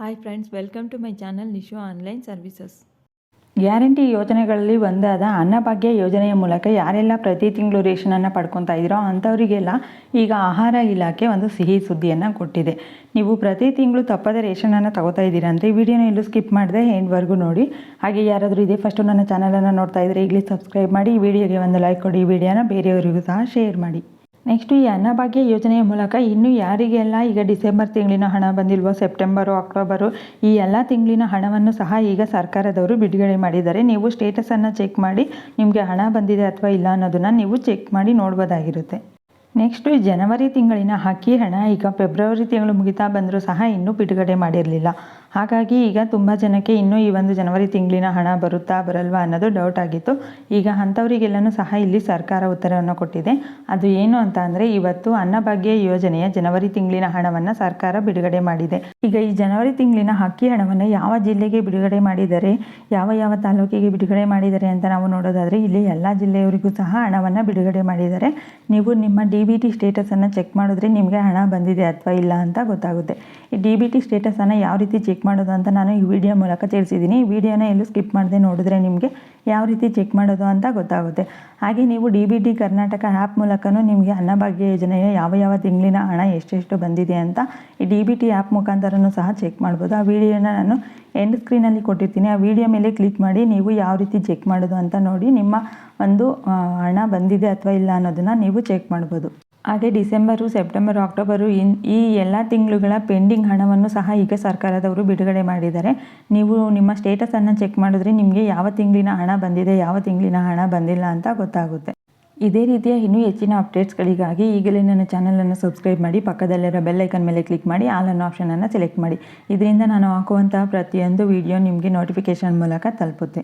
Hi friends welcome to my channel Nishu online services guarantee ಯೋಜನೆಗಳಲ್ಲಿ ಒಂದಾದ ಅನ್ನಭಾಗ್ಯ ಯೋಜನೆಯ ಮೂಲಕ ಯಾರೆಲ್ಲ ಪ್ರತಿ ತಿಂಗಳು ರೇಷನನ್ನು ಪಡ್ಕೊತಾ ಇದ್ದೀರೋ ಅಂಥವರಿಗೆಲ್ಲ ಈಗ ಆಹಾರ ಇಲಾಖೆ ಒಂದು ಸಿಹಿ ಸುದ್ದಿಯನ್ನು ಕೊಟ್ಟಿದೆ. ನೀವು ಪ್ರತಿ ತಿಂಗಳು ತಪ್ಪದ ರೇಷನನ್ನು ತಗೋತಾ ಇದ್ದೀರಾ ಅಂದರೆ ವಿಡಿಯೋನ ಎಲ್ಲೂ ಸ್ಕಿಪ್ ಮಾಡಿದೆ ಎಂಡ್ವರೆಗೂ ನೋಡಿ. ಹಾಗೆ ಯಾರಾದರೂ ಇದೇ ಫಸ್ಟು ನನ್ನ ಚಾನಲನ್ನು ನೋಡ್ತಾ ಇದ್ದರೆ ಈಗಲೇ ಸಬ್ಸ್ಕ್ರೈಬ್ ಮಾಡಿ, ಈ ವಿಡಿಯೋಗೆ ಒಂದು ಲೈಕ್ ಕೊಡಿ, ಈ ವಿಡಿಯೋನ ಬೇರೆಯವರಿಗೂ ಸಹ ಶೇರ್ ಮಾಡಿ. ನೆಕ್ಸ್ಟು ಈ ಅನ್ನಭಾಗ್ಯ ಯೋಜನೆಯ ಮೂಲಕ ಇನ್ನೂ ಯಾರಿಗೆಲ್ಲ ಈಗ ಡಿಸೆಂಬರ್ ತಿಂಗಳಿನ ಹಣ ಬಂದಿಲ್ವೋ, ಸೆಪ್ಟೆಂಬರು, ಅಕ್ಟೋಬರು, ಈ ಎಲ್ಲ ತಿಂಗಳಿನ ಹಣವನ್ನು ಸಹ ಈಗ ಸರ್ಕಾರದವರು ಬಿಡುಗಡೆ ಮಾಡಿದ್ದಾರೆ. ನೀವು ಸ್ಟೇಟಸನ್ನು ಚೆಕ್ ಮಾಡಿ ನಿಮಗೆ ಹಣ ಬಂದಿದೆ ಅಥವಾ ಇಲ್ಲ ಅನ್ನೋದನ್ನು ನೀವು ಚೆಕ್ ಮಾಡಿ ನೋಡ್ಬೋದಾಗಿರುತ್ತೆ. ನೆಕ್ಸ್ಟು ಜನವರಿ ತಿಂಗಳಿನ ಅಕ್ಕಿ ಹಣ ಈಗ ಫೆಬ್ರವರಿ ತಿಂಗಳು ಮುಗಿತಾ ಬಂದರೂ ಸಹ ಇನ್ನೂ ಬಿಡುಗಡೆ ಮಾಡಿರಲಿಲ್ಲ. ಹಾಗಾಗಿ ಈಗ ತುಂಬ ಜನಕ್ಕೆ ಇನ್ನೂ ಈ ಒಂದು ಜನವರಿ ತಿಂಗಳಿನ ಹಣ ಬರುತ್ತಾ ಬರಲ್ವಾ ಅನ್ನೋದು ಡೌಟ್ ಆಗಿತ್ತು. ಈಗ ಅಂಥವರಿಗೆಲ್ಲನೂ ಸಹ ಇಲ್ಲಿ ಸರ್ಕಾರ ಉತ್ತರವನ್ನು ಕೊಟ್ಟಿದೆ. ಅದು ಏನು ಅಂತ ಅಂದರೆ ಇವತ್ತು ಅನ್ನಭಾಗ್ಯ ಯೋಜನೆಯ ಜನವರಿ ತಿಂಗಳಿನ ಹಣವನ್ನು ಸರ್ಕಾರ ಬಿಡುಗಡೆ ಮಾಡಿದೆ. ಈಗ ಈ ಜನವರಿ ತಿಂಗಳಿನ ಅಕ್ಕಿ ಹಣವನ್ನು ಯಾವ ಜಿಲ್ಲೆಗೆ ಬಿಡುಗಡೆ ಮಾಡಿದ್ದಾರೆ ಯಾವ ಯಾವ ತಾಲೂಕಿಗೆ ಬಿಡುಗಡೆ ಮಾಡಿದ್ದಾರೆ ಅಂತ ನಾವು ನೋಡೋದಾದರೆ ಇಲ್ಲಿ ಎಲ್ಲ ಜಿಲ್ಲೆಯವರಿಗೂ ಸಹ ಹಣವನ್ನು ಬಿಡುಗಡೆ ಮಾಡಿದ್ದಾರೆ. ನೀವು ನಿಮ್ಮ ಡಿ ಬಿ ಟಿ ಸ್ಟೇಟಸನ್ನು ಚೆಕ್ ಮಾಡಿದ್ರೆ ನಿಮಗೆ ಹಣ ಬಂದಿದೆ ಅಥವಾ ಇಲ್ಲ ಅಂತ ಗೊತ್ತಾಗುತ್ತೆ. ಈ ಡಿ ಬಿ ಟಿ ಸ್ಟೇಟಸನ್ನು ಯಾವ ರೀತಿ ಚೆಕ್ ಮಾಡೋದು ಅಂತ ನಾನು ಈ ವಿಡಿಯೋ ಮೂಲಕ ತಿಳಿಸಿದ್ದೀನಿ. ಈ ವಿಡಿಯೋನ ಎಲ್ಲೂ ಸ್ಕಿಪ್ ಮಾಡದೆ ನೋಡಿದ್ರೆ ನಿಮಗೆ ಯಾವ ರೀತಿ ಚೆಕ್ ಮಾಡೋದು ಅಂತ ಗೊತ್ತಾಗುತ್ತೆ. ಹಾಗೆ ನೀವು D B T Karnataka app ಮೂಲಕನೂ ನಿಮಗೆ ಅನ್ನಭಾಗ್ಯ ಯೋಜನೆಯ ಯಾವ ಯಾವ ತಿಂಗಳಿನ ಹಣ ಎಷ್ಟೆಷ್ಟು ಬಂದಿದೆ ಅಂತ ಈ ಡಿ ಬಿ ಟಿ ಆ್ಯಪ್ ಮುಖಾಂತರನೂ ಸಹ ಚೆಕ್ ಮಾಡ್ಬೋದು. ಆ ವಿಡಿಯೋನ ನಾನು ಎಂಡ್ ಸ್ಕ್ರೀನಲ್ಲಿ ಕೊಟ್ಟಿರ್ತೀನಿ. ಆ ವಿಡಿಯೋ ಮೇಲೆ ಕ್ಲಿಕ್ ಮಾಡಿ ನೀವು ಯಾವ ರೀತಿ ಚೆಕ್ ಮಾಡೋದು ಅಂತ ನೋಡಿ ನಿಮ್ಮ ಒಂದು ಹಣ ಬಂದಿದೆ ಅಥವಾ ಇಲ್ಲ ಅನ್ನೋದನ್ನು ನೀವು ಚೆಕ್ ಮಾಡ್ಬೋದು. ಹಾಗೆ ಡಿಸೆಂಬರು, ಸೆಪ್ಟೆಂಬರ್, ಅಕ್ಟೋಬರು ಇನ್ ಈ ಎಲ್ಲ ತಿಂಗಳುಗಳ ಪೆಂಡಿಂಗ್ ಹಣವನ್ನು ಸಹ ಈಗ ಸರ್ಕಾರದವರು ಬಿಡುಗಡೆ ಮಾಡಿದ್ದಾರೆ. ನೀವು ನಿಮ್ಮ ಸ್ಟೇಟಸನ್ನು ಚೆಕ್ ಮಾಡಿದ್ರೆ ನಿಮಗೆ ಯಾವ ತಿಂಗಳಿನ ಹಣ ಬಂದಿದೆ, ಯಾವ ತಿಂಗಳಿನ ಹಣ ಬಂದಿಲ್ಲ ಅಂತ ಗೊತ್ತಾಗುತ್ತೆ. ಇದೇ ರೀತಿಯ ಇನ್ನೂ ಹೆಚ್ಚಿನ ಅಪ್ಡೇಟ್ಸ್ಗಳಿಗಾಗಿ ಈಗಲೇ ನನ್ನ ಚಾನಲನ್ನು ಸಬ್ಸ್ಕ್ರೈಬ್ ಮಾಡಿ, ಪಕ್ಕದಲ್ಲಿರೋ ಬೆಲ್ಲೈಕನ್ ಮೇಲೆ ಕ್ಲಿಕ್ ಮಾಡಿ ಆಲ್ ಅನ್ನೋ ಆಪ್ಷನನ್ನು ಸೆಲೆಕ್ಟ್ ಮಾಡಿ. ಇದರಿಂದ ನಾನು ಹಾಕುವಂತಹ ಪ್ರತಿಯೊಂದು ವಿಡಿಯೋ ನಿಮಗೆ ನೋಟಿಫಿಕೇಷನ್ ಮೂಲಕ ತಲುಪುತ್ತೆ.